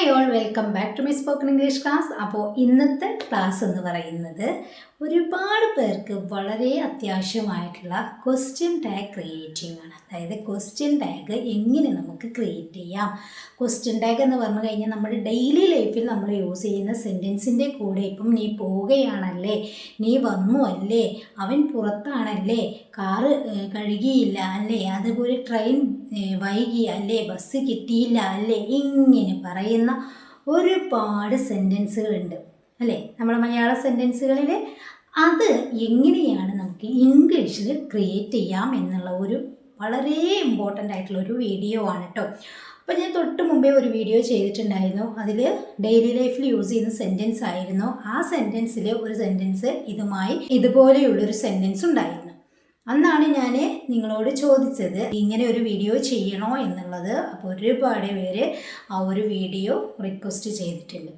Hi all welcome back to my spoken English class അപ്പോൾ ഇന്നത്തെ class എന്ന് പറയുന്നത് ഒരുപാട് പേർക്ക് വളരെ അത്യാവശ്യമായിട്ടുള്ള ക്വസ്റ്റ്യൻ ടാഗ് ക്രിയേറ്റിംഗ് ആണ് അതായത് ക്വസ്റ്റ്യൻ ടാഗ് എങ്ങനെ നമുക്ക് ക്രിയേറ്റ് ചെയ്യാം? ക്വസ്റ്റ്യൻ ടാഗ് എന്ന് പറഞ്ഞു കഴിഞ്ഞാൽ നമ്മുടെ ഡെയിലി ലൈഫിൽ നമ്മൾ യൂസ് ചെയ്യുന്ന സെന്റൻസിന്റെ കൂടെ ഇപ്പം നീ പോവുകയാണല്ലേ? നീ വന്നു അല്ലേ? അവൻ പുറത്താണല്ലേ? കാറ് കഴുകിയില്ല അല്ലേ? അതുപോലെ ട്രെയിൻ വൈകി അല്ലേ ബസ് കിട്ടിയില്ല അല്ലേ ഇങ്ങനെ പറയുന്ന ഒരുപാട് സെന്റൻസുകളുണ്ട് അല്ലേ? നമ്മുടെ മലയാള സെന്റൻസുകളിൽ അത് എങ്ങനെയാണ് നമുക്ക് ഇംഗ്ലീഷിൽ ക്രിയേറ്റ് ചെയ്യാം എന്നുള്ള ഒരു വളരെ ഇമ്പോർട്ടന്റ് ആയിട്ടുള്ള ഒരു വീഡിയോ ആണ് കേട്ടോ അപ്പോൾ ഞാൻ തൊട്ട് മുമ്പേ ഒരു വീഡിയോ ചെയ്തിട്ടുണ്ടായിരുന്നു. അതിൽ ഡെയിലി ലൈഫിൽ യൂസ് ചെയ്യുന്ന സെന്റൻസ് ആയിരുന്നു. ആ സെന്റൻസിൽ ഒരു സെന്റൻസ് ഇതുമായി ഇതുപോലെയുള്ളൊരു സെന്റൻസ് ഉണ്ടായിരുന്നു. അന്നാണ് ഞാൻ നിങ്ങളോട് ചോദിച്ചത് ഇങ്ങനെ ഒരു വീഡിയോ ചെയ്യണോ എന്നുള്ളത്. അപ്പോൾ ഒരുപാട് പേര് ആ ഒരു വീഡിയോ റിക്വസ്റ്റ് ചെയ്തിട്ടുണ്ട്.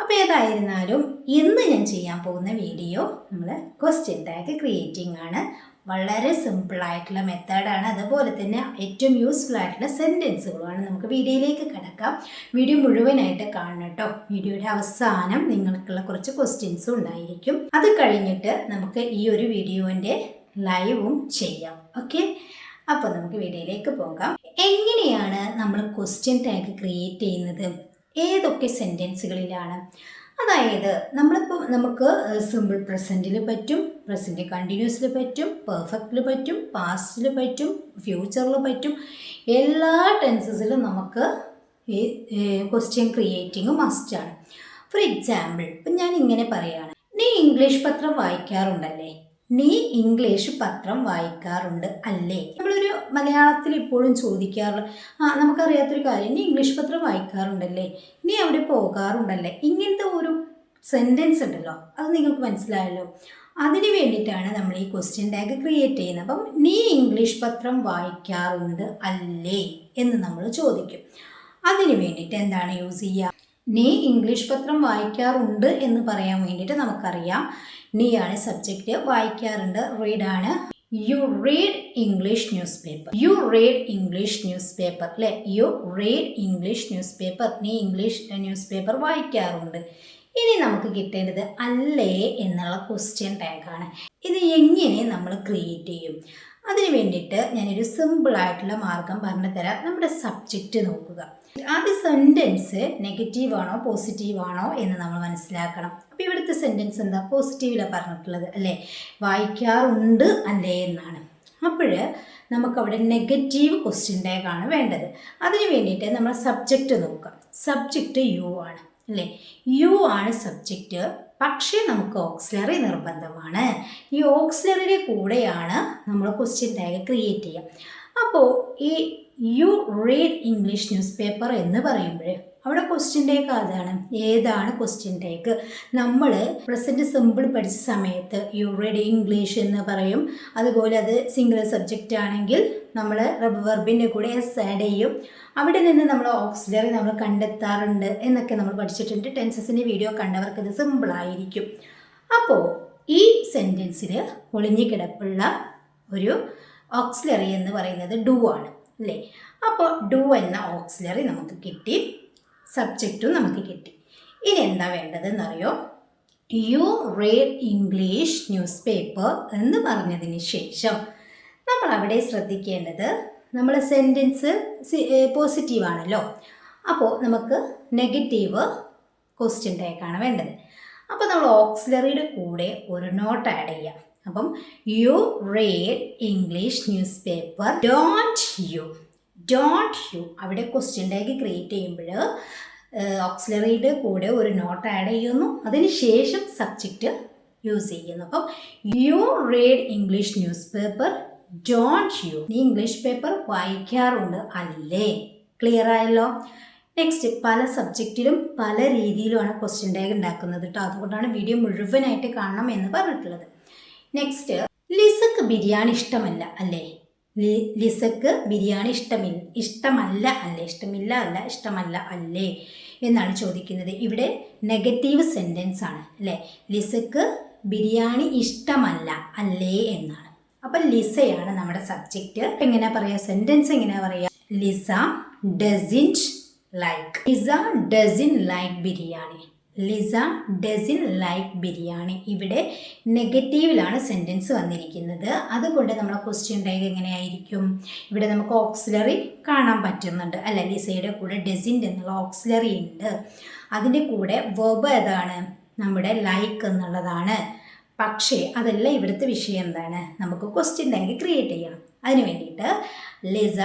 അപ്പോൾ ഏതായിരുന്നാലും ഇന്ന് ഞാൻ ചെയ്യാൻ പോകുന്ന വീഡിയോ നമ്മൾ ക്വസ്റ്റ്യൻ ടാഗ് ക്രിയേറ്റിംഗ് ആണ്. വളരെ സിമ്പിളായിട്ടുള്ള മെത്തേഡാണ് അതുപോലെ തന്നെ ഏറ്റവും യൂസ്ഫുൾ ആയിട്ടുള്ള സെന്റൻസുകളുമാണ് നമുക്ക് വീഡിയോയിലേക്ക് കിടക്കാം. വീഡിയോ മുഴുവനായിട്ട് കാണണം കേട്ടോ. വീഡിയോയുടെ അവസാനം നിങ്ങൾക്കുള്ള കുറച്ച് ക്വസ്റ്റ്യൻസും ഉണ്ടായിരിക്കും. അത് കഴിഞ്ഞിട്ട് നമുക്ക് ഈ ഒരു വീഡിയോന്റെ ലൈവും ചെയ്യാം. ഓക്കെ? അപ്പോൾ നമുക്ക് വീഡിയോയിലേക്ക് പോകാം. എങ്ങനെയാണ് നമ്മൾ ക്വസ്റ്റ്യൻ ടാഗ് ക്രിയേറ്റ് ചെയ്യുന്നത്? ഏതൊക്കെ സെന്റൻസുകളിലാണ് അതായത് നമ്മളിപ്പോൾ നമുക്ക് സിമ്പിൾ പ്രസന്റിൽ പറ്റും പ്രസന്റ് കണ്ടിന്യൂസിൽ പറ്റും പെർഫെക്റ്റിൽ പറ്റും പാസ്റ്റിൽ പറ്റും ഫ്യൂച്ചറിൽ പറ്റും. എല്ലാ ടെൻസസിലും നമുക്ക് ഈ ക്വസ്റ്റ്യൻ ക്രിയേറ്റിംഗ് മസ്റ്റാണ് ഫോർ എക്സാമ്പിൾ ഇപ്പം ഞാൻ ഇങ്ങനെ പറയുകയാണ് നീ ഇംഗ്ലീഷ് പത്രം വായിക്കാറുണ്ടല്ലേ? നീ ഇംഗ്ലീഷ് പത്രം വായിക്കാറുണ്ട് അല്ലേ? നമ്മളൊരു മലയാളത്തിൽ ഇപ്പോഴും ചോദിക്കാറുള്ള ആ നമുക്കറിയാത്തൊരു കാര്യം നീ ഇംഗ്ലീഷ് പത്രം വായിക്കാറുണ്ടല്ലേ? നീ അവിടെ പോകാറുണ്ടല്ലേ? ഇങ്ങനത്തെ ഒരു സെന്റൻസ് ഉണ്ടല്ലോ അത് നിങ്ങൾക്ക് മനസ്സിലായല്ലോ. അതിന് വേണ്ടിയിട്ടാണ് നമ്മൾ ഈ ക്വസ്റ്റ്യൻ ടാഗ് ക്രിയേറ്റ് ചെയ്യുന്നത്. അപ്പം നീ ഇംഗ്ലീഷ് പത്രം വായിക്കാറുണ്ട് അല്ലേ എന്ന് നമ്മൾ ചോദിക്കും. അതിന് വേണ്ടിയിട്ട് എന്താണ് യൂസ് ചെയ്യുക നീ ഇംഗ്ലീഷ് പത്രം വായിക്കാറുണ്ട് എന്ന് പറയാൻ വേണ്ടിയിട്ട് നമുക്കറിയാം. നീയാണ് സബ്ജക്റ്റ് വായിക്കാറുണ്ട്. ആണ്. You read English newspaper you read English newspaper അല്ലേ? You read English newspaper നീ ഇംഗ്ലീഷ് ന്യൂസ് പേപ്പർ വായിക്കാറുണ്ട്. ഇനി നമുക്ക് കിട്ടേണ്ടത് അല്ലേ എന്നുള്ള ക്വസ്റ്റ്യൻ ടാഗാണ് ഇത് എങ്ങനെ നമ്മൾ ക്രിയേറ്റ് ചെയ്യും? അതിന് വേണ്ടിയിട്ട് ഞാനൊരു സിമ്പിൾ ആയിട്ടുള്ള മാർഗം പറഞ്ഞു തരാം നമ്മുടെ സബ്ജക്റ്റ് നോക്കുക. ആദ്യ സെന്റൻസ് നെഗറ്റീവ് ആണോ പോസിറ്റീവ് ആണോ എന്ന് നമ്മൾ മനസ്സിലാക്കണം. അപ്പോൾ ഇവിടുത്തെ സെന്റൻസ് എന്താ? പോസിറ്റീവിലാണ് പറഞ്ഞിട്ടുള്ളത് അല്ലേ? വായിക്കാറുണ്ട് അല്ലേ എന്നാണ്. അപ്പോൾ നമുക്കവിടെ നെഗറ്റീവ് ക്വസ്റ്റ്യൻ ടാഗാണ് വേണ്ടത്. അതിന് വേണ്ടിയിട്ട് നമ്മൾ സബ്ജക്റ്റ് നോക്കുക. സബ്ജക്റ്റ് യു ആണ്. അല്ലേ? യു ആണ് സബ്ജക്റ്റ് പക്ഷേ നമുക്ക് ഓക്സിലറി നിർബന്ധമാണ്. ഈ ഓക്സിലറിയുടെ കൂടെയാണ് നമ്മൾ ക്വസ്റ്റ്യൻ ടാഗ് ക്രിയേറ്റ് ചെയ്യുക. അപ്പോൾ ഈ you read English newspaper എന്ന് പറയുമ്പോൾ അവിടെ ക്വസ്റ്റ്യൻ ടേക്ക് അതാണ്. ഏതാണ് ക്വസ്റ്റ്യൻ ടേക്ക് നമ്മൾ പ്രസന്റ് സിമ്പിൾ പഠിച്ച സമയത്ത് യു റീഡ് ഇംഗ്ലീഷ് എന്ന് പറയും. അതുപോലെ അത് സിംഗിൾ സബ്ജക്റ്റ് ആണെങ്കിൽ നമ്മൾ വെർബിന്റെ കൂടെ എസ് ആഡ് ചെയ്യും. അവിടെ നിന്ന് നമ്മൾ ഓക്സിലറി നമ്മൾ കണ്ടെത്താറുണ്ട് എന്നൊക്കെ നമ്മൾ പഠിച്ചിട്ടുണ്ട്. ടെൻസസിന്റെ വീഡിയോ കണ്ടവർക്ക് ഇത് സിമ്പിളായിരിക്കും അപ്പോൾ ഈ സെന്റൻസിൽ ഒളിഞ്ഞു കിടപ്പുള്ള ഒരു ഓക്സിലറി എന്ന് പറയുന്നത് ഡു ആണ്. അല്ലേ? അപ്പോൾ ഡു എന്ന ഓക്സിലറി നമുക്ക് കിട്ടി. സബ്ജക്റ്റും നമുക്ക് കിട്ടി. ഇനി എന്താ വേണ്ടതെന്നറിയോ? You read English newspaper എന്ന് പറഞ്ഞതിന് ശേഷം നമ്മൾ അവിടെ ശ്രദ്ധിക്കേണ്ടത് നമ്മൾ സെന്റൻസ് പോസിറ്റീവ് ആണല്ലോ. അപ്പോൾ നമുക്ക് നെഗറ്റീവ് ക്വസ്റ്റ്യൻ ടേക്കാണ് വേണ്ടത്. അപ്പോൾ നമ്മൾ ഓക്സിലറിയുടെ കൂടെ ഒരു നോട്ട് ആഡ് ചെയ്യാം. അപ്പം you read English newspaper don't you don't you അവിടെ ക്വസ്റ്റ്യൻ ടാഗ് ക്രിയേറ്റ് ചെയ്യുമ്പോൾ ഓക്സിലറിയുടെ കൂടെ ഒരു നോട്ട് ആഡ് ചെയ്യുന്നു. അതിനുശേഷം സബ്ജക്റ്റ് യൂസ് ചെയ്യുന്നു. അപ്പം you read English newspaper don't you നീ ഇംഗ്ലീഷ് പേപ്പർ വായിക്കാറുണ്ട് അല്ലേ? ക്ലിയർ ആയല്ലോ? നെക്സ്റ്റ് പല സബ്ജക്റ്റിലും പല രീതിയിലുമാണ് ക്വസ്റ്റ്യൻ ടാഗ് ഉണ്ടാക്കുന്നത് കേട്ടോ അതുകൊണ്ടാണ് വീഡിയോ മുഴുവനായിട്ട് കാണണം എന്ന് പറഞ്ഞിട്ടുള്ളത്. നെക്സ്റ്റ് ലിസക്ക് ബിരിയാണി ഇഷ്ടമല്ല അല്ലേ? ലിസക്ക് ബിരിയാണി ഇഷ്ടമി ഇഷ്ടമല്ല അല്ലേ? ഇഷ്ടമില്ല അല്ല ഇഷ്ടമല്ല അല്ലേ? എന്നാണ് ചോദിക്കുന്നത്. ഇവിടെ നെഗറ്റീവ് സെന്റൻസ് ആണ് അല്ലേ? ലിസക്ക് ബിരിയാണി ഇഷ്ടമല്ല അല്ലേ എന്നാണ്. അപ്പം ലിസയാണ് നമ്മുടെ സബ്ജക്റ്റ് എങ്ങനെ പറയുക സെന്റൻസ് എങ്ങനെ പറയുക Lisa doesn't like Lisa doesn't like biryani. Lisa doesn't like biryani ഇവിടെ നെഗറ്റീവിലാണ് സെന്റൻസ് വന്നിരിക്കുന്നത്. അതുകൊണ്ട് നമ്മളെ ക്വസ്റ്റ്യൻ ടാഗ് എങ്ങനെയായിരിക്കും? ഇവിടെ നമുക്ക് ഓക്സിലറി കാണാൻ പറ്റുന്നുണ്ട്. അല്ല ലിസയുടെ കൂടെ ഡസിന്റെ എന്നുള്ള ഓക്സിലറി ഉണ്ട്. അതിന്റെ കൂടെ വെബ് ഏതാണ്? നമ്മുടെ ലൈക്ക് എന്നുള്ളതാണ്. പക്ഷേ അതല്ല ഇവിടുത്തെ വിഷയം എന്താണ്? നമുക്ക് ക്വസ്റ്റ്യൻ ടാഗ് ക്രിയേറ്റ് ചെയ്യണം. അതിന് വേണ്ടിയിട്ട് Lisa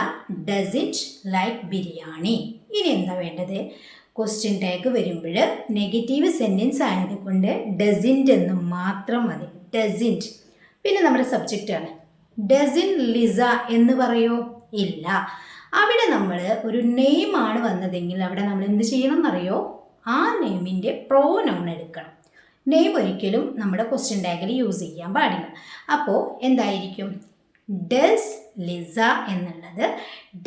does it like biryani ഇനി എന്താ വേണ്ടത്? ക്വസ്റ്റ്യൻ ടാഗ് വരുമ്പോൾ നെഗറ്റീവ് സെന്റൻസ് ആയതുകൊണ്ട് ഡസിന്റ് എന്ന് മാത്രം മതി. ഡസിന്റ് പിന്നെ നമ്മുടെ സബ്ജക്റ്റാണ് ഡസിൻ ലിസ എന്ന് പറയോ? ഇല്ല. അവിടെ നമ്മൾ ഒരു നെയിമാണ് വന്നതെങ്കിൽ അവിടെ നമ്മൾ എന്ത് ചെയ്യണം എന്നറിയോ? ആ നെയിമിന്റെ പ്രോനൗൺ എടുക്കണം. നെയിം ഒരിക്കലും നമ്മുടെ ക്വസ്റ്റ്യൻ ടാഗിൽ യൂസ് ചെയ്യാൻ പാടില്ല. അപ്പോൾ എന്തായിരിക്കും? ഡസ് ലിസ എന്നുള്ളത്?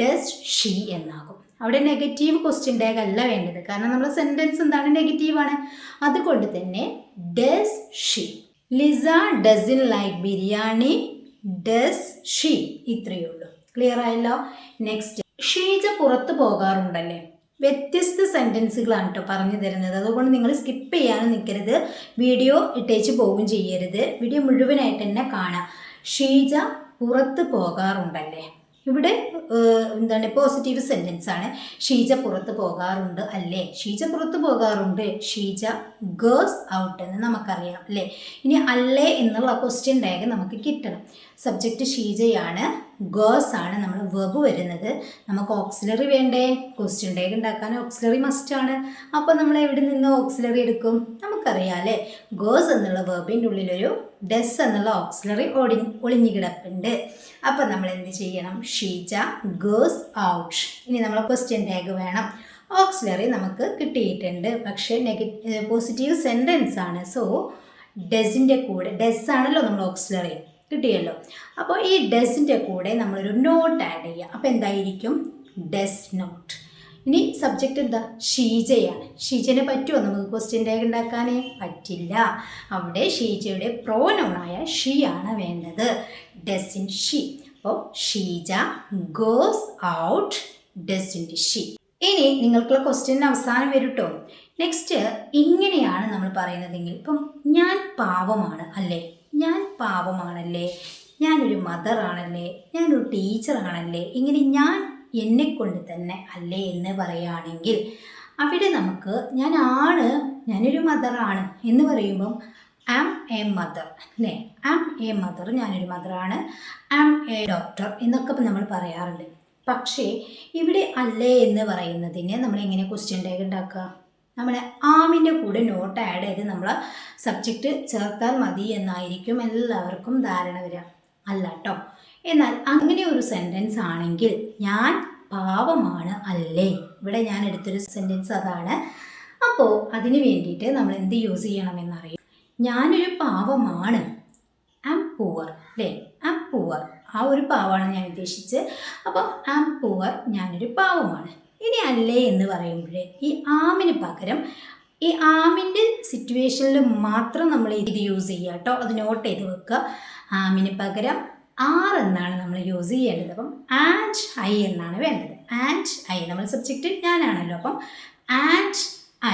ഡസ് ഷീ എന്നാകും. അവിടെ നെഗറ്റീവ് ക്വസ്റ്റ്യൻ ടാഗ് അല്ല വേണ്ടത്. കാരണം നമ്മുടെ സെന്റൻസ് എന്താണ് നെഗറ്റീവാണ് അതുകൊണ്ട് തന്നെ does she Lisa doesn't like biryani does she ഇത്രയേ ഉള്ളൂ. ക്ലിയർ ആയല്ലോ? നെക്സ്റ്റ് ഷീജ പുറത്ത് പോകാറുണ്ടല്ലേ? വ്യത്യസ്ത സെന്റൻസുകളാണ് കേട്ടോ പറഞ്ഞു തരുന്നത്. അതുകൊണ്ട് നിങ്ങൾ സ്കിപ്പ് ചെയ്യാനും നിൽക്കരുത് വീഡിയോ ഇട്ടേച്ച് പോവുകയും ചെയ്യരുത്. വീഡിയോ മുഴുവനായിട്ട് തന്നെ കാണാം. ഷീജ പുറത്ത് പോകാറുണ്ടല്ലേ? ഇവിടെ എന്താണ് പോസിറ്റീവ് സെന്റൻസ് ആണ്. ഷീജ പുറത്ത് പോകാറുണ്ട് അല്ലേ? ഷീജ പുറത്ത് പോകാറുണ്ട്. ഷീജ ഗേൾസ് ഔട്ട് എന്ന് നമുക്കറിയാം അല്ലേ? ഇനി അല്ലേ എന്നുള്ള ക്വസ്റ്റ്യൻ ടാഗ് നമുക്ക് കിട്ടണം. സബ്ജക്റ്റ് ഷീജയാണ്. ഗേഴ്സ് ആണ് നമ്മൾ വെബ് വരുന്നത്. നമുക്ക് ഓക്സിലറി വേണ്ടേ? ക്വസ്റ്റ്യൻ ടാഗ് ഉണ്ടാക്കാൻ ഓക്സിലറി മസ്റ്റ് ആണ്. അപ്പോൾ നമ്മൾ എവിടെ നിന്ന് ഓക്സിലറി എടുക്കും? നമുക്കറിയാം അല്ലേ? ഗേഴ്സ് എന്നുള്ള വെബിന്റെ ഉള്ളിലൊരു ഡെസ് എന്നുള്ള ഓക്സിലറി ഒളി ഒളിഞ്ഞു കിടപ്പുണ്ട്. അപ്പോൾ നമ്മൾ എന്ത് ചെയ്യണം? ഷീജ ഗേഴ്സ് ഔട്ട് ഇനി നമ്മൾ ക്വസ്റ്റ്യൻ ടാഗ് വേണം. ഓക്സിലറി നമുക്ക് കിട്ടിയിട്ടുണ്ട്. പക്ഷേ നെഗറ്റീവ് പോസിറ്റീവ് സെന്റൻസ് ആണ്. സോ ഡെസിന്റെ കൂടെ ഡെസ് ആണല്ലോ നമ്മൾ ഓക്സിലറി കിട്ടിയല്ലോ. അപ്പോൾ ഈ ഡെസിന്റെ കൂടെ നമ്മളൊരു നോട്ട് ആഡ് ചെയ്യുക അപ്പോൾ എന്തായിരിക്കും? ഡെസ് നോട്ട് ഇനി സബ്ജക്റ്റ് എന്താ? ഷീജയാണ്. ഷീജനെ പറ്റുമോ നമുക്ക് ക്വസ്റ്റ്യൻ ടാഗ് ഉണ്ടാക്കാനേ? പറ്റില്ല. അവിടെ ഷീജയുടെ പ്രോനൗണായ ഷീ ആണ് വേണ്ടത്. Doesn't she. അപ്പോൾ Sheeja goes out doesn't she. ഇനി നിങ്ങൾക്കുള്ള ക്വസ്റ്റ്യൻ അവസാനം വരും കേട്ടോ നെക്സ്റ്റ് ഇങ്ങനെയാണ് നമ്മൾ പറയുന്നതെങ്കിൽ ഇപ്പം ഞാൻ പാവമാണ് അല്ലേ? ഞാൻ പാവമാണല്ലേ? ഞാനൊരു മദറാണല്ലേ ഞാനൊരു ടീച്ചറാണല്ലേ ഇങ്ങനെ ഞാൻ എന്നെക്കൊണ്ട് തന്നെ അല്ലേ എന്ന് പറയുകയാണെങ്കിൽ അവിടെ നമുക്ക് ഞാൻ ആണ് ഞാനൊരു മദറാണ് എന്ന് പറയുമ്പം ആം എ മദർ അല്ലേ? ആം എ മദർ ഞാനൊരു മദറാണ് ആം എ ഡോക്ടർ എന്നൊക്കെ നമ്മൾ പറയാറുണ്ട്. പക്ഷേ ഇവിടെ അല്ലേ എന്ന് പറയുന്നതിന് നമ്മൾ എങ്ങനെ ക്വസ്റ്റ്യൻ ടാഗ് ഉണ്ടാക്കുക? നമ്മൾ ആമിന്റെ കൂടെ നോട്ട് ആഡ് ചെയ്ത് നമ്മൾ സബ്ജക്റ്റ് ചേർത്താൽ മതി എന്നായിരിക്കും എല്ലാവർക്കും ധാരണ വരിക. അല്ല കേട്ടോ എന്നാൽ അങ്ങനെ ഒരു സെന്റൻസ് ആണെങ്കിൽ ഞാൻ പാവമാണ് അല്ലേ? ഇവിടെ ഞാൻ എടുത്തൊരു സെന്റൻസ് അതാണ്. അപ്പോൾ അതിന് വേണ്ടിയിട്ട് നമ്മൾ എന്ത് യൂസ് ചെയ്യണമെന്നറിയും ഞാനൊരു പാവമാണ്. ആം പൂവർ അല്ലേ? ആം പൂവർ ആ ഒരു പാവമാണ് ഞാൻ ഉദ്ദേശിച്ചത്. അപ്പോൾ ആം പൂവർ ഞാനൊരു പാവമാണ്. ഇനി അല്ലേ എന്ന് പറയുമ്പോൾ ഈ ആമിന് പകരം ഈ ആമിന്റെ സിറ്റുവേഷനിൽ മാത്രം നമ്മൾ ഇത് യൂസ് ചെയ്യുക കേട്ടോ. അത് നോട്ട് ചെയ്ത് വെക്കുക. ആമിന് പകരം ആർ എന്നാണ് നമ്മൾ യൂസ് ചെയ്യേണ്ടത്. അപ്പം ആൻഡ് ഐ എന്നാണ് വേണ്ടത്. ആൻഡ് ഐ നമ്മൾ സബ്ജക്റ്റ് ഞാനാണല്ലോ. അപ്പം ആൻഡ്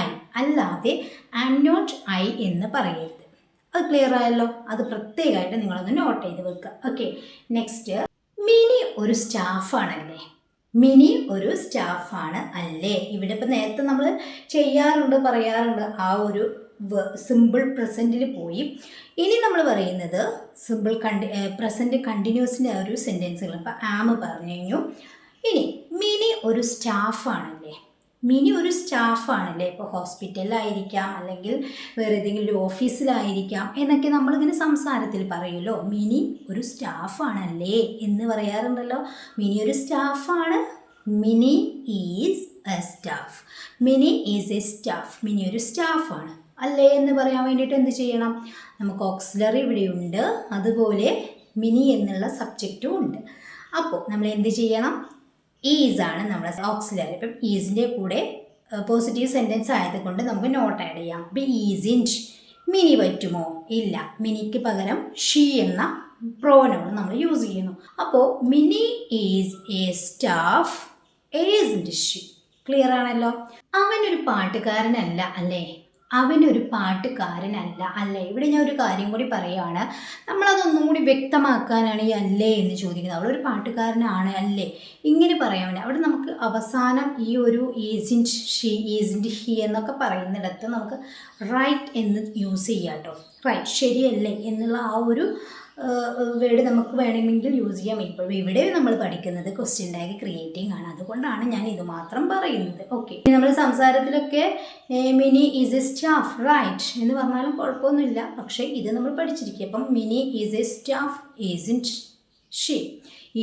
ഐ അല്ലാതെ ആം നോട്ട് ഐ എന്ന് പറയരുത്. അത് ക്ലിയർ ആയല്ലോ? അത് പ്രത്യേകമായിട്ട് നിങ്ങളൊന്ന് നോട്ട് ചെയ്ത് വെക്കുക. ഓക്കെ നെക്സ്റ്റ് മിനി ഒരു സ്റ്റാഫാണല്ലേ മിനി ഒരു സ്റ്റാഫാണ് അല്ലേ? ഇവിടെ ഇപ്പം നേരത്തെ നമ്മൾ ചെയ്യാറുണ്ട് പറയാറുണ്ട്. ആ ഒരു സിമ്പിൾ പ്രസന്റിൽ പോയി. ഇനി നമ്മൾ പറയുന്നത് സിമ്പിൾ കണ്ടി പ്രസന്റ് കണ്ടിന്യൂസിന്റെ ഒരു സെന്റൻസുകൾ അപ്പോൾ ആം പറഞ്ഞു കഴിഞ്ഞു. ഇനി മിനി ഒരു സ്റ്റാഫാണല്ലേ? മിനി ഒരു സ്റ്റാഫാണല്ലേ? ഇപ്പോൾ ഹോസ്പിറ്റലിലായിരിക്കാം അല്ലെങ്കിൽ വേറെ ഏതെങ്കിലും ഓഫീസിലായിരിക്കാം എന്നൊക്കെ നമ്മളിങ്ങനെ സംസാരത്തിൽ പറയുമല്ലോ. മിനി ഒരു സ്റ്റാഫാണല്ലേ എന്ന് പറയാറുണ്ടല്ലോ. മിനി ഒരു സ്റ്റാഫാണ്. Mini is a staff. Mini is a staff. Mini ഒരു സ്റ്റാഫാണ്. അല്ലേ എന്ന് പറയാൻ വേണ്ടിയിട്ട് എന്ത് ചെയ്യണം? നമുക്ക് ഓക്സിലറി ഇവിടെയുണ്ട്. അതുപോലെ മിനി എന്നുള്ള സബ്ജക്റ്റും ഉണ്ട്. അപ്പോൾ നമ്മൾ എന്ത് ചെയ്യണം? ഈസ് ആണ് നമ്മുടെ ഓക്സിലറി ഇപ്പം ഈസിന്റെ കൂടെ പോസിറ്റീവ് സെന്റൻസ് ആയതുകൊണ്ട് നമുക്ക് നോട്ട് ആഡ് ചെയ്യാം. അപ്പം ഈസ് മിനി പറ്റുമോ? ഇല്ല. മിനിക്ക് പകരം ഷീ എന്ന പ്രോനൗൺ നമ്മൾ യൂസ് ചെയ്യുന്നു. അപ്പോൾ Mini is a staff is she clear ആണല്ലോ? അവനൊരു പാട്ടുകാരനല്ല അല്ലേ? അവനൊരു പാട്ടുകാരനല്ല അല്ല. ഇവിടെ ഞാൻ ഒരു കാര്യം കൂടി പറയുകയാണ് നമ്മളതൊന്നും കൂടി വ്യക്തമാക്കാനാണ് ഈ അല്ലേ എന്ന് ചോദിക്കുന്നത്. അവളൊരു പാട്ടുകാരനാണ് അല്ലേ? ഇങ്ങനെ പറയാൻ അവിടെ നമുക്ക് അവസാനം ഈ ഒരു ഏജന്റ് ഷീ ഏജന്റ് ഹി എന്നൊക്കെ പറയുന്നിടത്ത് നമുക്ക് റൈറ്റ് എന്ന് യൂസ് ചെയ്യാം കേട്ടോ റൈറ്റ് ശരിയല്ലേ എന്നുള്ള ആ ഒരു വേർഡ് നമുക്ക് വേണമെങ്കിൽ യൂസ് ചെയ്യാം. ഇപ്പോൾ ഇവിടെ നമ്മൾ പഠിക്കുന്നത് ക്വസ്റ്റ്യൻ ടാഗ് ക്രിയേറ്റിംഗ് ആണ്. അതുകൊണ്ടാണ് ഞാൻ ഇത് മാത്രം പറയുന്നത്. ഓക്കെ നമ്മൾ സംസാരത്തിലൊക്കെ Mini is a staff right എന്ന് പറഞ്ഞാലും കുഴപ്പമൊന്നുമില്ല. പക്ഷേ ഇത് നമ്മൾ പഠിച്ചിരിക്കും അപ്പം Mini is a staff is she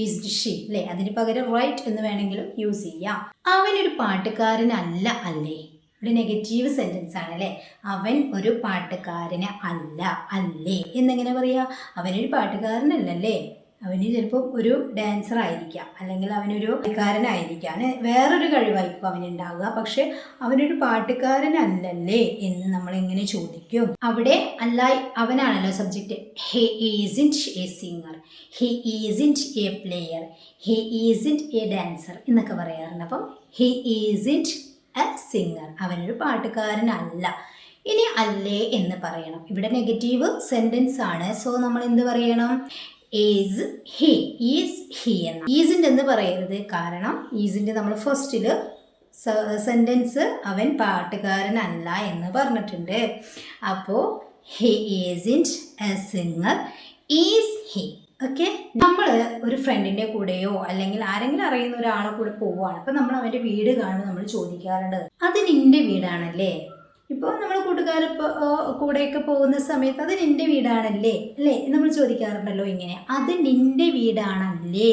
is she അല്ലേ അതിന് പകരം റൈറ്റ് എന്ന് വേണമെങ്കിലും യൂസ് ചെയ്യാം. അവനൊരു പാട്ടുകാരനല്ല അല്ലേ? ഒരു നെഗറ്റീവ് സെന്റൻസ് ആണല്ലേ? അവൻ ഒരു പാട്ടുകാരന് അല്ല അല്ലേ? എന്നെങ്ങനെ പറയുക അവനൊരു പാട്ടുകാരനല്ലല്ലേ? അവന് ചിലപ്പോൾ ഒരു ഡാൻസർ ആയിരിക്കാം അല്ലെങ്കിൽ അവനൊരു കളിക്കാരനായിരിക്കാം. വേറൊരു കഴിവായിരിക്കും അവനുണ്ടാവുക. പക്ഷെ അവനൊരു പാട്ടുകാരനല്ലല്ലേ എന്ന് നമ്മൾ എങ്ങനെ ചോദിക്കും? അവിടെ അല്ല അവനാണല്ലോ subject he isn't a singer he isn't a player he isn't a dancer എന്നൊക്കെ പറയാറുണ്ട്. അപ്പം ഹെ ഈസിന്റ് എ സിംഗർ അവനൊരു പാട്ടുകാരനല്ല. ഇനി അല്ലേ എന്ന് പറയണം. ഇവിടെ നെഗറ്റീവ് സെന്റൻസ് ആണ്. സോ നമ്മൾ എന്ത് പറയണം? ഈസ് ഹി ഈസ് ഹി എന്ന്. ഈസിന്റെ എന്ന് പറയരുത്? കാരണം ഈസിന്റെ നമ്മൾ ഫസ്റ്റിൽ സെന്റൻസ് അവൻ പാട്ടുകാരനല്ല എന്ന് പറഞ്ഞിട്ടുണ്ട്. അപ്പോൾ he isn't a singer is he okay നമ്മൾ ഒരു ഫ്രണ്ടിന്റെ കൂടെയോ അല്ലെങ്കിൽ ആരെങ്കിലും അറിയുന്ന ഒരാളെ കൂടെ പോവുകയാണ് അപ്പം നമ്മൾ അവന്റെ വീട് കാണുമ്പോൾ നമ്മൾ ചോദിക്കാറുണ്ട് അത് നിന്റെ വീടാണല്ലേ? ഇപ്പോൾ നമ്മൾ കൂട്ടുകാർ കൂടെയൊക്കെ പോകുന്ന സമയത്ത് അത് നിന്റെ വീടാണല്ലേ? അല്ലേ? നമ്മൾ ചോദിക്കാറുണ്ടല്ലോ ഇങ്ങനെ. അത് നിന്റെ വീടാണല്ലേ?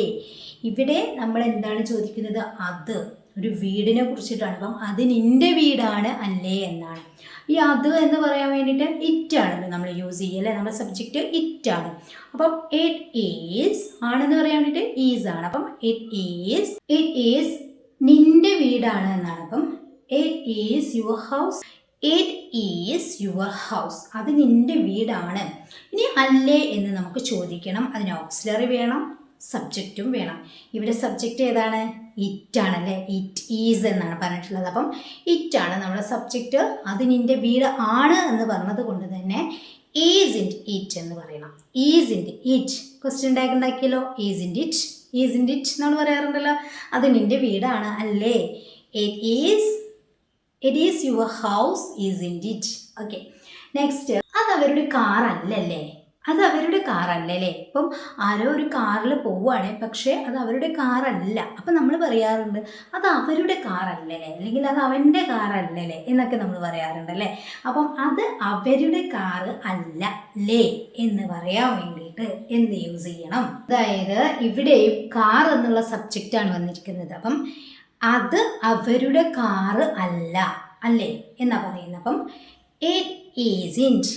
ഇവിടെ നമ്മൾ എന്താണ് ചോദിക്കുന്നത്? അത്. ഒരു വീടിനെ കുറിച്ചിട്ടാണ്. അപ്പം അത് നിന്റെ വീടാണ് അല്ലേ? എന്നാണ്. ഈ അത് എന്ന് പറയാൻ വേണ്ടിയിട്ട് ഇറ്റ് ആണ് നമ്മൾ യൂസ് ചെയ്യുക അല്ലേ? നമ്മുടെ സബ്ജക്റ്റ് ഇറ്റ് ആണ്. അപ്പം ഇറ്റ് ഈസ് ആണെന്ന് പറയാൻ വേണ്ടിയിട്ട് ഈസ് ആണ്. അപ്പം ഇറ്റ് ഈസ് ഇറ്റ് ഈസ് നിന്റെ വീടാണ് എന്നാണ്. അപ്പം it is your house it is your house അത് നിന്റെ വീടാണ്. ഇനി അല്ലേ എന്ന് നമുക്ക് ചോദിക്കണം. അതിന് ഓക്സിലറി വേണം സബ്ജക്റ്റും വേണം. ഇവിടെ സബ്ജക്റ്റ് ഏതാണ്? ഇറ്റ് ആണല്ലേ? ഇറ്റ് ഈസ് എന്നാണ് പറഞ്ഞിട്ടുള്ളത്. അപ്പം ഇറ്റ് ആണ് നമ്മുടെ സബ്ജക്റ്റ് അത് നിന്റെ വീട് ആണ് എന്ന് പറഞ്ഞത് കൊണ്ട് തന്നെ ഈസ് ഇൻ ഇറ്റ് എന്ന് പറയണം. Isn't it question tag ഉണ്ടാക്കിയല്ലോ. Isn't it isn't it നമ്മൾ പറയാറുണ്ടല്ലോ. അത് നിന്റെ വീടാണ് അല്ലേ? It is it is your house isn't it okay next അത് അവരുടെ അല്ലല്ലേ? അത് അവരുടെ കാറല്ല അല്ലേ ഇപ്പം ആരോ ഒരു കാറിൽ പോവുകയാണ് പക്ഷേ അത് അവരുടെ കാറല്ല അപ്പം നമ്മൾ പറയാറുണ്ട് അത് അവരുടെ കാറല്ലേ അല്ലെങ്കിൽ അത് അവന്റെ കാറല്ലേ എന്നൊക്കെ നമ്മൾ പറയാറുണ്ട് അല്ലേ? അപ്പം അത് അവരുടെ കാറ് അല്ല ലേ എന്ന് പറയാൻ വേണ്ടിയിട്ട് എന്ത് യൂസ് ചെയ്യണം? അതായത് ഇവിടെയും കാർ എന്നുള്ള സബ്ജക്റ്റാണ് വന്നിരിക്കുന്നത്. അപ്പം അത് അവരുടെ കാറ് അല്ല അല്ലേ? എന്നാ പറയുന്നത്. അപ്പം ഇറ്റ് ഈസിന്റ്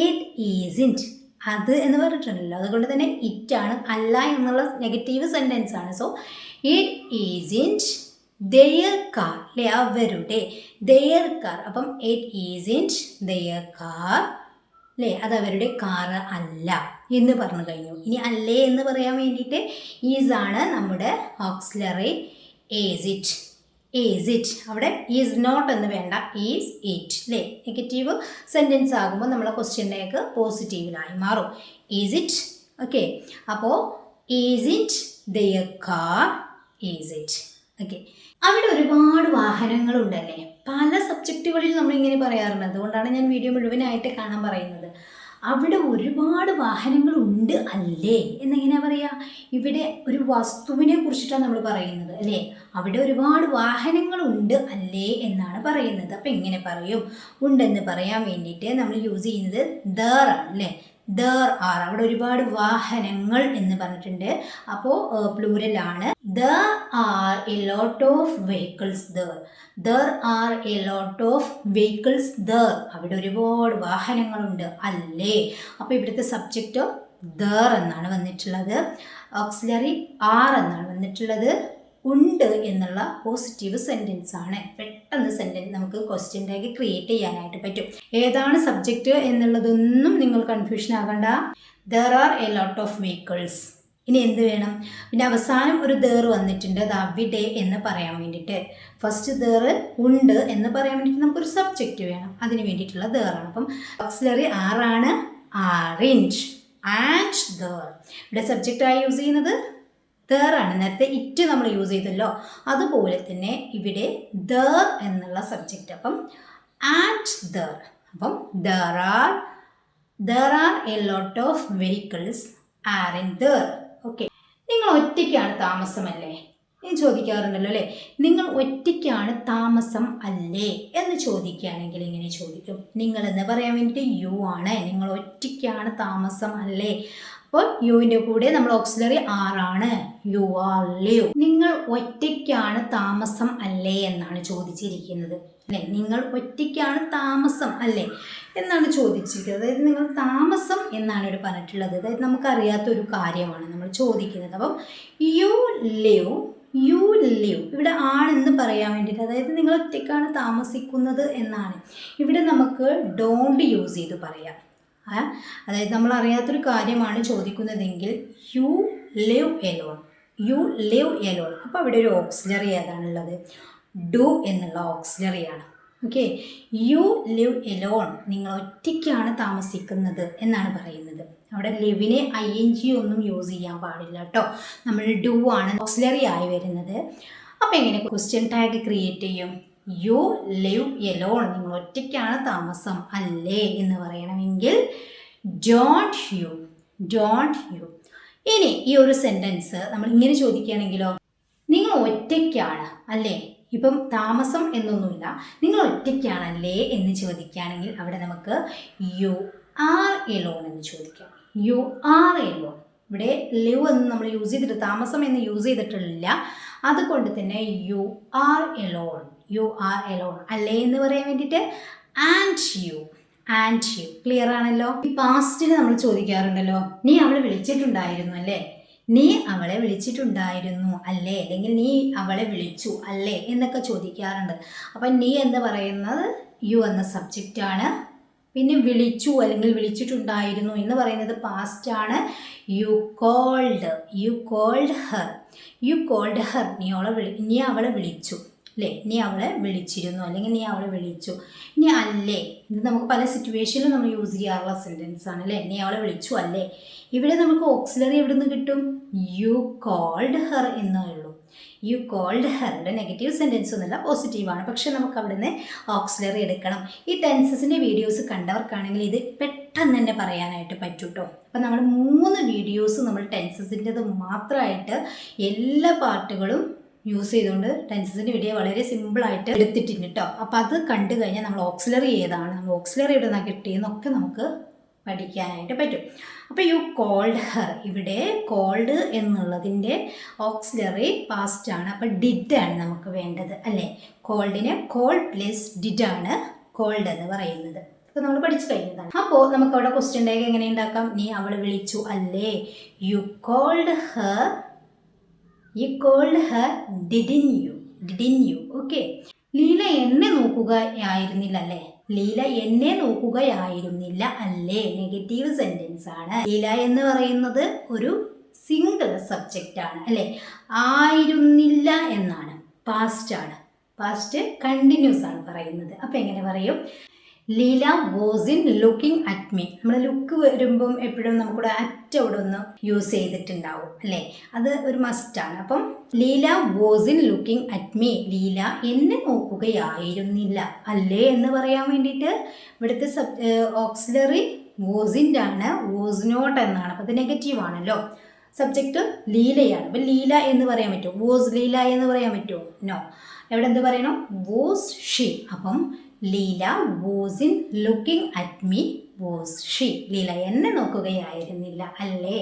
ഇറ്റ് ഈസിന്റ് അത് എന്ന് പറഞ്ഞിട്ടുണ്ടല്ലോ. അതുകൊണ്ട് തന്നെ ഇറ്റ് ആണ് അല്ല എന്നുള്ള നെഗറ്റീവ് സെന്റൻസ് ആണ്. So it isn't their car അല്ലെ അവരുടെ. ദയർ കാർ അപ്പം ഇറ്റ് ഈസിന്റ് ദയർ കാർ അല്ലേ അത് അവരുടെ കാറ് അല്ല എന്ന് പറഞ്ഞു കഴിഞ്ഞു. ഇനി അല്ലേ എന്ന് പറയാൻ വേണ്ടിയിട്ട് ഈസ് ആണ് നമ്മുടെ auxiliary is it is it അവിടെ ഈസ് നോട്ട് എന്ന് വേണ്ട ഈസ് ഇറ്റ് അല്ലേ നെഗറ്റീവ് സെന്റൻസ് ആകുമ്പോൾ നമ്മളെ ക്വസ്റ്റ്യനിലേക്ക് പോസിറ്റീവിലായി മാറും. ഈസ് ഇറ്റ് ഓക്കെ അപ്പോൾ is it their car is it okay അവിടെ ഒരുപാട് വാഹനങ്ങളുണ്ടല്ലേ? പല സബ്ജക്റ്റുകളിൽ നമ്മൾ ഇങ്ങനെ പറയാറുണ്ട്. അതുകൊണ്ടാണ് ഞാൻ വീഡിയോ മുഴുവനായിട്ട് കാണാൻ പറയുന്നത്. അവിടെ ഒരുപാട് വാഹനങ്ങൾ ഉണ്ട് അല്ലേ? എന്നെങ്ങനെയാ പറയുക ഇവിടെ ഒരു വസ്തുവിനെ കുറിച്ചിട്ടാണ് നമ്മൾ പറയുന്നത് അല്ലേ? അവിടെ ഒരുപാട് വാഹനങ്ങൾ ഉണ്ട് അല്ലേ എന്നാണ് പറയുന്നത്. അപ്പം എങ്ങനെ പറയും. ഉണ്ടെന്ന് പറയാൻ വേണ്ടിയിട്ട് നമ്മൾ യൂസ് ചെയ്യുന്നത് ദർ ആണ് അല്ലേ? ദർ ആർ അവിടെ ഒരുപാട് വാഹനങ്ങൾ എന്ന് പറഞ്ഞിട്ടുണ്ട്. അപ്പോൾ പ്ലൂരലാണ് there are a lot of vehicles there. There are a lot of vehicles there. അവിടെ ഒരുപാട് വാഹനങ്ങളുണ്ട്. അല്ലേ? അപ്പോൾ ഇവിടുത്തെ സബ്ജക്റ്റ് ദർ എന്നാണ് വന്നിട്ടുള്ളത്. ഓക്സിലറി ആർ എന്നാണ് വന്നിട്ടുള്ളത്. ഉണ്ട് എന്നുള്ള പോസിറ്റീവ് സെന്റൻസ് ആണ്. പെട്ടെന്ന് സെന്റൻസ് നമുക്ക് ക്വസ്റ്റ്യൻ ടാഗ് ക്രിയേറ്റ് ചെയ്യാനായിട്ട് പറ്റും. ഏതാണ് സബ്ജക്റ്റ് എന്നുള്ളതൊന്നും നിങ്ങൾ confusion ആകണ്ട. There are a lot of vehicles ഇനി എന്ത് വേണം? പിന്നെ അവസാനം ഒരു ദേർ വന്നിട്ടുണ്ട് അത് അവിടെ എന്ന് പറയാൻ വേണ്ടിയിട്ട്. ഫസ്റ്റ് ദേർ ഉണ്ട് എന്ന് പറയാൻ വേണ്ടിയിട്ട് നമുക്കൊരു സബ്ജക്റ്റ് വേണം. അതിന് വേണ്ടിയിട്ടുള്ള ദേറാണ് അപ്പം ഓക്സിലറി ആറാണ് ആറിഞ്ച് ആൻഡ് ദേർ ഇവിടെ സബ്ജക്റ്റായി യൂസ് ചെയ്യുന്നത് ദേറാണ് നേരത്തെ ഇറ്റ് നമ്മൾ യൂസ് ചെയ്തല്ലോ. അതുപോലെ തന്നെ ഇവിടെ ദർ എന്നുള്ള സബ്ജക്റ്റ് അപ്പം ആൻഡ് ദർ അപ്പം there are there are a lot of vehicles aren't there okay നിങ്ങൾ ഒറ്റയ്ക്കാണ് താമസമല്ലേ? ഞാൻ ചോദിക്കാറുണ്ടല്ലോ അല്ലേ? നിങ്ങൾ ഒറ്റയ്ക്കാണ് താമസം അല്ലേ? എന്ന് ചോദിക്കുകയാണെങ്കിൽ ഇങ്ങനെ ചോദിക്കും. നിങ്ങൾ എന്ന് പറയാൻ വേണ്ടിയിട്ട് യു ആണ്. നിങ്ങൾ ഒറ്റയ്ക്കാണ് താമസം അല്ലേ? അപ്പോൾ യുവിന്റെ കൂടെ നമ്മൾ ഓക്സിലറി ആറാണ് യു ആർ ലിവ് നിങ്ങൾ ഒറ്റയ്ക്കാണ് താമസം അല്ലേ എന്നാണ് ചോദിച്ചിരിക്കുന്നത്. അല്ലേ? നിങ്ങൾ ഒറ്റയ്ക്കാണ് താമസം അല്ലേ? എന്നാണ് ചോദിച്ചിരിക്കുന്നത് അതായത് നിങ്ങൾ താമസം എന്നാണ് ഇവിടെ പറഞ്ഞിട്ടുള്ളത്. അതായത് നമുക്കറിയാത്ത ഒരു കാര്യമാണ് നമ്മൾ ചോദിക്കുന്നത്. അപ്പം യു ലിവ് യു ലിവ്. ഇവിടെ ആണെന്ന് പറയാൻ വേണ്ടിയിട്ട് അതായത് നിങ്ങൾ ഒറ്റയ്ക്കാണ് താമസിക്കുന്നത് എന്നാണ്. ഇവിടെ നമുക്ക് ഡോണ്ട് യൂസ് ചെയ്ത് പറയാം. അതായത് നമ്മൾ അറിയാത്തൊരു കാര്യമാണ് ചോദിക്കുന്നതെങ്കിൽ you live alone. You live alone. അപ്പോൾ അവിടെ ഒരു ഓക്സിലറി ഏതാണുള്ളത്? ഡു എന്നുള്ള ഓക്സിലറിയാണ്. ഓക്കെ യു ലിവ് എലോൺ നിങ്ങൾ ഒറ്റയ്ക്കാണ് താമസിക്കുന്നത് എന്നാണ് പറയുന്നത്. അവിടെ ലിവിനെ ഐ എൻ ജി ഒന്നും യൂസ് ചെയ്യാൻ പാടില്ല കേട്ടോ നമ്മൾ ഡു ആണ് ഓക്സിലറി ആയി വരുന്നത്. അപ്പോൾ എങ്ങനെ ക്വസ്റ്റ്യൻ ടാഗ് ക്രിയേറ്റ് ചെയ്യും? യു ലിവ് എലോൺ നിങ്ങൾ ഒറ്റയ്ക്കാണ് താമസം അല്ലേ എന്ന് പറയണമെങ്കിൽ ഡോണ്ട് യു ഡോണ്ട് യു ഇനി ഈ ഒരു സെന്റൻസ് നമ്മൾ ഇങ്ങനെ ചോദിക്കുകയാണെങ്കിലോ? നിങ്ങൾ ഒറ്റയ്ക്കാണ് അല്ലേ? ഇപ്പം താമസം എന്നൊന്നുമില്ല. നിങ്ങൾ ഒറ്റയ്ക്കാണല്ലേ എന്ന് ചോദിക്കുകയാണെങ്കിൽ അവിടെ നമുക്ക് യു ആർ എലോൺ എന്ന് ചോദിക്കാം. യു ആർ എലോൺ ഇവിടെ ലിവ് എന്ന് നമ്മൾ യൂസ് ചെയ്തിട്ട് താമസം എന്ന് യൂസ് ചെയ്തിട്ടില്ല. അതുകൊണ്ട് തന്നെ you are alone you are alone അല്ലേ എന്ന് പറയാൻ വേണ്ടിയിട്ട്? And you. And you. Clear ആണല്ലോ? ഈ പാസ്റ്റിൽ നമ്മൾ ചോദിക്കാറുണ്ടല്ലോ. നീ അവളെ വിളിച്ചിട്ടുണ്ടായിരുന്നു അല്ലേ? നീ അവളെ വിളിച്ചിട്ടുണ്ടായിരുന്നു അല്ലേ? അല്ലെങ്കിൽ നീ അവളെ വിളിച്ചു അല്ലേ? എന്നൊക്കെ ചോദിക്കാറുണ്ട്. അപ്പം നീ എന്ന് പറയുന്നത്? യു എന്ന സബ്ജക്റ്റാണ് പിന്നെ വിളിച്ചു അല്ലെങ്കിൽ വിളിച്ചിട്ടുണ്ടായിരുന്നു എന്ന് പറയുന്നത് പാസ്റ്റ് ആണ്. You called you called her you called her നീ അവളെ വിളി നീ അവളെ വിളിച്ചു. അല്ലേ നീ അവളെ വിളിച്ചിരുന്നു. അല്ലെങ്കിൽ നീ അവളെ വിളിച്ചു. ഇനി അല്ലേ? ഇത് നമുക്ക് പല സിറ്റുവേഷനിലും നമ്മൾ യൂസ് ചെയ്യാറുള്ള സെന്റൻസ് ആണ് അല്ലേ നീ അവളെ വിളിച്ചു അല്ലേ? ഇവിടെ നമുക്ക് ഓക്സിലറി എവിടെ നിന്ന് കിട്ടും? യു കോൾഡ് ഹെർ എന്നേ ഉള്ളൂ. യു കോൾഡ് ഹെറുടെ നെഗറ്റീവ് സെന്റൻസ് ഒന്നുമില്ല പോസിറ്റീവാണ് പക്ഷേ നമുക്ക് അവിടെ നിന്ന് ഓക്സിലറി എടുക്കണം. ഈ ടെൻസസിന്റെ വീഡിയോസ് കണ്ടവർക്കാണെങ്കിൽ ഇത് പെട്ടെന്ന് തന്നെ പറയാനായിട്ട് പറ്റും കേട്ടോ അപ്പം നമ്മൾ മൂന്ന് വീഡിയോസ് നമ്മൾ ടെൻസസിന്റെത് മാത്രമായിട്ട് എല്ലാ പാർട്ടുകളും യൂസ് ചെയ്തുകൊണ്ട് ടെൻസസിന്റെ വീഡിയോ വളരെ സിമ്പിളായിട്ട് എടുത്തിട്ടുണ്ട് കേട്ടോ അപ്പോൾ അത് കണ്ടു കഴിഞ്ഞാൽ നമ്മൾ ഓക്സിലറി ഏതാണ്? നമ്മൾ ഓക്സിലറി എവിടെ നിന്നാണ് കിട്ടിയെന്നൊക്കെ നമുക്ക് പഠിക്കാനായിട്ട് പറ്റും. അപ്പോൾ യു കോൾഡ് ഹർ ഇവിടെ കോൾഡ് എന്നുള്ളതിന്റെ ഓക്സിലറി പാസ്റ്റ് ആണ്. അപ്പോൾ ഡിഡ് ആണ് നമുക്ക് വേണ്ടത് അല്ലേ? കോൾഡിന് കോൾ പ്ലസ് ഡിഡ് ആണ് കോൾഡ് എന്ന് പറയുന്നത്. അപ്പോൾ നമ്മൾ പഠിച്ചു കഴിഞ്ഞതാണ്. അപ്പോൾ നമുക്ക് അവിടെ ക്വസ്റ്റ്യൻ ടാഗ് എങ്ങനെ ഉണ്ടാക്കാം? നീ അവളെ വിളിച്ചു അല്ലേ? You called her you called her didn't you didn't you okay Leela എന്നെ നോക്കുകയായിരുന്നില്ല അല്ലേ ലീല എന്നെ നോക്കുകയായിരുന്നില്ല അല്ലേ? നെഗറ്റീവ് സെന്റൻസ് ആണ്. ലീല എന്ന് പറയുന്നത് ഒരു സിംഗിൾ സബ്ജക്റ്റ് ആണ് അല്ലേ? ആയിരുന്നില്ല എന്നാണ്. പാസ്റ്റ് ആണ്. പാസ്റ്റ് കണ്ടിന്യൂസ് ആണ് പറയുന്നത്. അപ്പം എങ്ങനെ പറയും? Leela wasn't looking at me. നമ്മൾ ലുക്ക് വരുമ്പം എപ്പോഴും നമുക്കിവിടെ അറ്റ് അവിടെ ഒന്ന് യൂസ് ചെയ്തിട്ടുണ്ടാവും അല്ലേ? അത് ഒരു മസ്റ്റാണ് അപ്പം Leela wasn't looking at me. Leela എന്നെ നോക്കുകയായിരുന്നില്ല അല്ലേ എന്ന് പറയാൻ വേണ്ടിയിട്ട് ഇവിടുത്തെ സബ് ഓക്സിലറി വോസിന്റെ ആണ് വോസ് നോട്ട് എന്നാണ്. അപ്പോൾ അത് നെഗറ്റീവ് ആണല്ലോ. സബ്ജക്റ്റ് ലീലയാണ്. അപ്പം ലീല എന്ന് പറയാൻ പറ്റുമോ? വോസ് ലീല എന്ന് പറയാൻ പറ്റുമോ? നോ എവിടെ എന്ത് പറയണം? വോസ് ഷീ അപ്പം Leela wasn't looking at me was she Leela എന്നെ നോക്കുകയായിരുന്നില്ല അല്ലേ.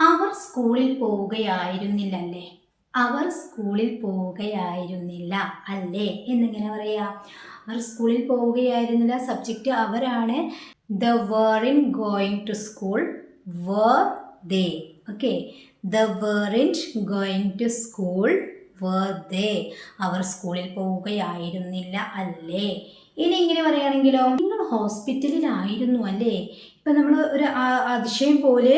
അവർ സ്കൂളിൽ പോവുകയായിരുന്നില്ലല്ലേ? അവർ സ്കൂളിൽ പോവുകയായിരുന്നില്ല അല്ലേ? എന്നിങ്ങനെ പറയാ. അവർ സ്കൂളിൽ പോവുകയായിരുന്നില്ല. സബ്ജക്റ്റ് അവരാണ്. They weren't going to school were they okay they weren't going to school they അവർ സ്കൂളിൽ പോവുകയായിരുന്നില്ല അല്ലേ? ഇനി ഇങ്ങനെ പറയുകയാണെങ്കിലോ നിങ്ങൾ ഹോസ്പിറ്റലിലായിരുന്നു അല്ലേ? ഇപ്പം നമ്മൾ ഒരു അതിശയം പോലെ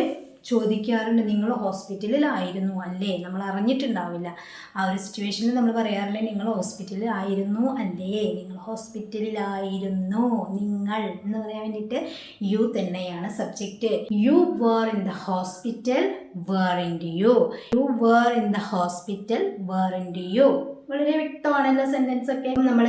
ചോദിക്കാറുണ്ട് നിങ്ങൾ ഹോസ്പിറ്റലിലായിരുന്നു അല്ലേ? നമ്മൾ അറിഞ്ഞിട്ടുണ്ടാവില്ല. ആ ഒരു സിറ്റുവേഷനിൽ നമ്മൾ പറയാറില്ലേ നിങ്ങൾ ഹോസ്പിറ്റലിലായിരുന്നു അല്ലേ? നിങ്ങൾ ഹോസ്പിറ്റലിലായിരുന്നു നിങ്ങൾ എന്ന് പറയാൻ വേണ്ടിയിട്ട് യു തന്നെയാണ് subject you were in the hospital weren't you you were in the hospital weren't you വളരെ വ്യക്തമാണല്ലോ സെന്റൻസ് ഒക്കെ. നമ്മൾ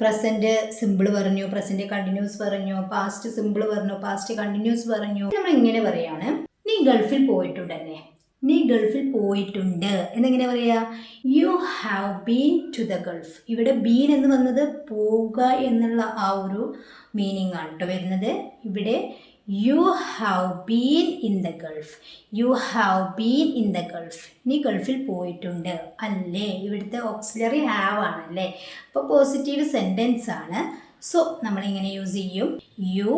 പ്രസന്റ് സിമ്പിൾ പറഞ്ഞു പ്രസന്റ് കണ്ടിന്യൂസ് പറഞ്ഞു പാസ്റ്റ് സിമ്പിൾ പറഞ്ഞു പാസ്റ്റ് കണ്ടിന്യൂസ് പറഞ്ഞു. നമ്മൾ ഇങ്ങനെ പറയാണ്. നീ ഗൾഫിൽ പോയിട്ടുണ്ടല്ലേ? നീ ഗൾഫിൽ പോയിട്ടുണ്ട്. എന്നെങ്ങനെ പറയുക you have been to the Gulf ഇവിടെ ബീൻ എന്ന് വന്നത് പോവുക എന്നുള്ള ആ ഒരു മീനിങ് ആണ് കേട്ടോ വരുന്നത്. ഇവിടെ you have been in the Gulf you have been in the Gulf നീ ഗൾഫിൽ പോയിട്ടുണ്ട്. അല്ലേ? ഇവിടുത്തെ ഓക്സിലറി ഹാവ് ആണല്ലേ അപ്പോൾ പോസിറ്റീവ് സെന്റൻസ് ആണ്. സോ നമ്മളിങ്ങനെ യൂസ് ചെയ്യും. You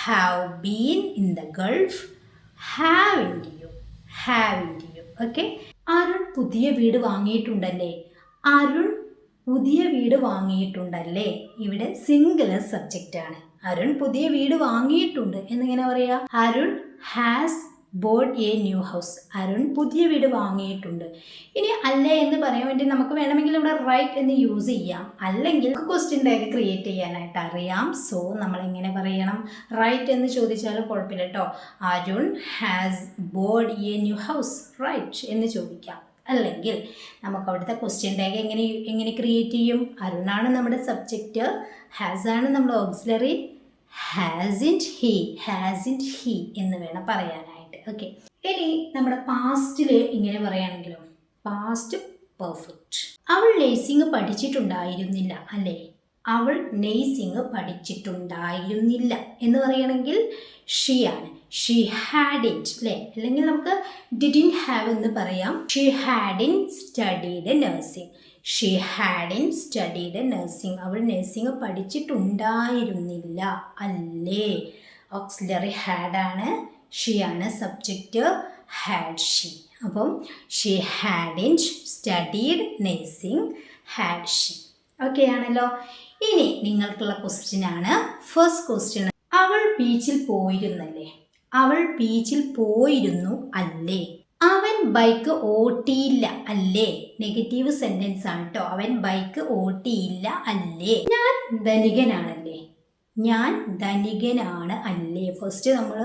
have been in the Gulf haven't you haven't you okay Arun പുതിയ വീട് വാങ്ങിയിട്ടുണ്ടല്ലേ? അരുൺ പുതിയ വീട് വാങ്ങിയിട്ടുണ്ടല്ലേ? ഇവിടെ സിംഗുലർ സബ്ജക്റ്റ് ആണ്. അരുൺ പുതിയ വീട് വാങ്ങിയിട്ടുണ്ട്. എന്നിങ്ങനെ പറയാ? Arun has bought a new house. Arun പുതിയ വീട് വാങ്ങിയിട്ടുണ്ട്. ഇനി അല്ലേ എന്ന് പറയാൻ വേണ്ടി നമുക്ക് വേണമെങ്കിൽ ഇവിടെ റൈറ്റ് എന്ന് യൂസ് ചെയ്യാം. അല്ലെങ്കിൽ ക്വസ്റ്റ്യൻ ടാഗ് ക്രിയേറ്റ് ചെയ്യാനായിട്ട് അറിയാം. സോ നമ്മൾ എങ്ങനെ പറയണം? റൈറ്റ് എന്ന് ചോദിച്ചാലും കുഴപ്പമില്ല കേട്ടോ Arun has bought a new house right എന്ന് ചോദിക്കാം. അല്ലെങ്കിൽ നമുക്ക് അവിടുത്തെ ക്വസ്റ്റ്യൻ ടാഗ് എങ്ങനെ എങ്ങനെ ക്രിയേറ്റ് ചെയ്യും? അരുണാണ് നമ്മുടെ സബ്ജക്റ്റ് ഹാസ് ആണ് നമ്മുടെ auxiliary hasn't he hasn't he എന്ന് വേണം പറയാനായിട്ട്. ഓക്കെ ഇനി നമ്മുടെ പാസ്റ്റിൽ ഇങ്ങനെ പറയുകയാണെങ്കിലോ പാസ്റ്റ് പെർഫെക്റ്റ് അവൾ നേഴ്സിംഗ് പഠിച്ചിട്ടുണ്ടായിരുന്നില്ല അല്ലേ? അവൾ നേഴ്സിംഗ് പഠിച്ചിട്ടുണ്ടായിരുന്നില്ല എന്ന് പറയുകയാണെങ്കിൽ ഷീ ആണ്. ഷീ ഹാഡ് ഇറ്റ് അല്ലേ? അല്ലെങ്കിൽ നമുക്ക് ഡിഡിൻ ഹാവ് എന്ന് പറയാം. She hadn't studied nursing she hadn't studied nursing അവൾ നഴ്സിംഗ് പഠിച്ചിട്ടുണ്ടായിരുന്നില്ല അല്ലേ? ഓക്സിലറി ഹാഡ് ആണ്. ഷീ ആണ് സബ്ജക്റ്റ് ഹാഡ് ഷീ. അപ്പം she hadn't studied nursing had she. Okay ആണല്ലോ. ഇനി നിങ്ങൾക്കുള്ള ക്വസ്റ്റ്യൻ ആണ്. ഫസ്റ്റ് ക്വസ്റ്റ്യൻ അവൾ ബീച്ചിൽ പോയിരുന്നല്ലേ? അവൾ ബീച്ചിൽ പോയിരുന്നു അല്ലേ? അവൻ ബൈക്ക് ഓട്ടിയില്ല അല്ലേ? നെഗറ്റീവ് സെന്റൻസ് ആണ് കേട്ടോ അവൻ ബൈക്ക് ഓട്ടിയില്ല അല്ലേ? ഞാൻ ധനികനാണല്ലേ? ഞാൻ ധനികനാണ് അല്ലേ? ഫസ്റ്റ് നമ്മൾ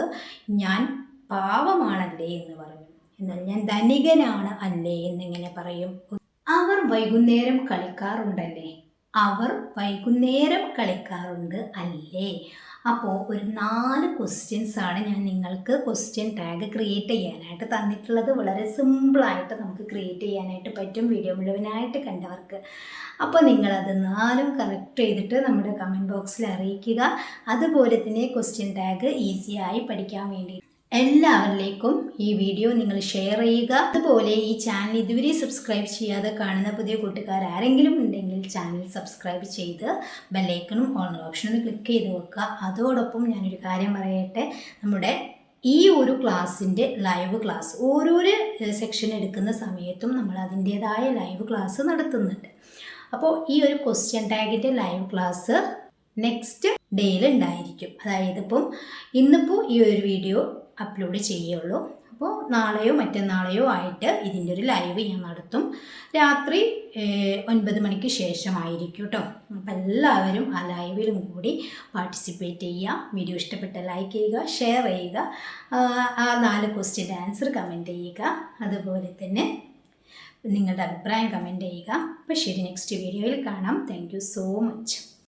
ഞാൻ പാവമാണല്ലേ എന്ന് പറഞ്ഞു എന്നാൽ ഞാൻ ധനികനാണ് അല്ലേ എന്നിങ്ങനെ പറയും. അവർ വൈകുന്നേരം കളിക്കാറുണ്ടല്ലേ? അവർ വൈകുന്നേരം കളിക്കാറുണ്ട് അല്ലേ? അപ്പോൾ ഒരു നാല് ക്വസ്റ്റ്യൻസ് ആണ് ഞാൻ നിങ്ങൾക്ക് ക്വസ്റ്റ്യൻ ടാഗ് ക്രിയേറ്റ് ചെയ്യാനായിട്ട് തന്നിട്ടുള്ളത്. വളരെ സിമ്പിളായിട്ട് നമുക്ക് ക്രിയേറ്റ് ചെയ്യാനായിട്ട് പറ്റും. വീഡിയോ മുഴുവനായിട്ട് കണ്ടവർക്ക്. അപ്പോൾ നിങ്ങളത് നാലും കറക്റ്റ് ചെയ്തിട്ട് നമ്മുടെ കമന്റ് ബോക്സിൽ അറിയിക്കുക. അതുപോലെ തന്നെ ക്വസ്റ്റ്യൻ ടാഗ് ഈസിയായി പഠിക്കാൻ വേണ്ടി എല്ലാവരിലേക്കും ഈ വീഡിയോ നിങ്ങൾ ഷെയർ ചെയ്യുക. അതുപോലെ ഈ ചാനൽ ഇതുവരെ സബ്സ്ക്രൈബ് ചെയ്യാതെ കാണുന്ന പുതിയ കൂട്ടുകാർ ആരെങ്കിലും ഉണ്ടെങ്കിൽ ചാനൽ സബ്സ്ക്രൈബ് ചെയ്ത് ബെല്ലൈക്കണും ഓൺ ഓപ്ഷനും ക്ലിക്ക് ചെയ്ത് വെക്കുക. അതോടൊപ്പം ഞാനൊരു കാര്യം പറയട്ടെ. നമ്മുടെ ഈ ഒരു ക്ലാസ്സിന്റെ ലൈവ് ക്ലാസ് ഓരോരോ സെക്ഷൻ എടുക്കുന്ന സമയത്തും നമ്മൾ അതിന്റേതായ ലൈവ് ക്ലാസ് നടത്തുന്നുണ്ട്. അപ്പോൾ ഈ ഒരു ക്വസ്റ്റ്യൻ ടാഗിന്റെ ലൈവ് ക്ലാസ് നെക്സ്റ്റ് ഡേയിൽ ഉണ്ടായിരിക്കും. അതായത് ഇപ്പം ഇന്നിപ്പോൾ ഈ ഒരു വീഡിയോ അപ്ലോഡ് ചെയ്യുള്ളൂ. അപ്പോൾ നാളെയോ മറ്റന്നാളെയോ ആയിട്ട് ഇതിന്റെ ഒരു ലൈവ് ഞാൻ നടത്തും. രാത്രി ഒൻപത് മണിക്ക് ശേഷമായിരിക്കും കേട്ടോ അപ്പം എല്ലാവരും ആ ലൈവിലും കൂടി പാർട്ടിസിപ്പേറ്റ് ചെയ്യുക. വീഡിയോ ഇഷ്ടപ്പെട്ട ലൈക്ക് ചെയ്യുക ഷെയർ ചെയ്യുക. ആ, നാല് ക്വസ്റ്റ്യന്റെ ആൻസർ കമന്റ് ചെയ്യുക. അതുപോലെ തന്നെ നിങ്ങളുടെ അഭിപ്രായം കമന്റ് ചെയ്യുക. അപ്പോൾ ശരി നെക്സ്റ്റ് വീഡിയോയിൽ കാണാം. Thank so much